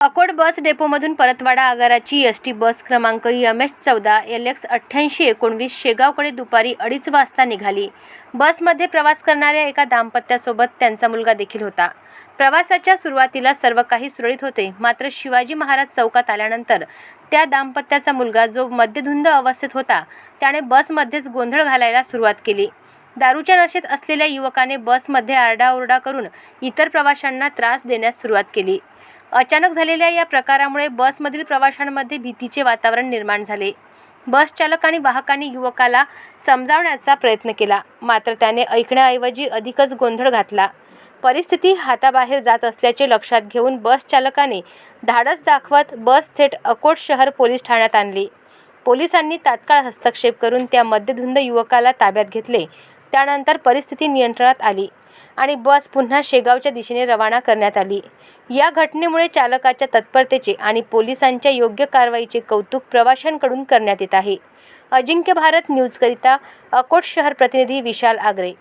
Akot bus डेपोमधून परतवाडा आगाराची S T bus क्रमांक यम एच चौदा एल एक्स अठ्ठ्याऐंशी एकोणवीस शेगावकडे दुपारी अडीच वाजता निघाली. बसमध्ये प्रवास करणाऱ्या एका दाम्पत्यासोबत त्यांचा मुलगा देखील होता. प्रवासाच्या सुरुवातीला सर्व काही सुरळीत होते मात्र शिवाजी महाराज चौकात आल्यानंतर त्या दाम्पत्याचा मुलगा जो मद्यधुंद अवस्थेत होता त्याने बसमध्येच गोंधळ घालायला सुरुवात केली. दारूच्या नशेत असलेल्या युवकाने बसमध्ये आरडाओरडा करून इतर प्रवाशांना त्रास देण्यास सुरुवात केली. अचानक झालेल्या या प्रकारामुळे बसमधील प्रवाशांमध्ये भीतीचे वातावरण निर्माण झाले. बस चालक आणि वाहकांनी युवकाला समजावण्याचा प्रयत्न केला. मात्र त्याने ऐकण्याऐवजी अधिकच गोंधळ घातला. परिस्थिती हाताबाहेर जात असल्याचे लक्षात घेऊन बस चालकाने धाडस दाखवत बस थेट अकोट शहर पोलीस ठाण्यात आणली. पोलिसांनी तात्काळ हस्तक्षेप करून त्या मद्यधुंद युवकाला ताब्यात घेतले. त्यानंतर परिस्थिती नियंत्रणात आली आणि बस पुन्हा शेगावच्या दिशेने रवाना करण्यात आली. या घटनेमुळे चालकाच्या तत्परतेचे आणि पोलिसांच्या योग्य कारवाईचे कौतुक प्रवाशांकडून करण्यात येत आहे. अजिंक्य भारत न्यूजकरिता अकोट शहर प्रतिनिधी विशाल आगरे.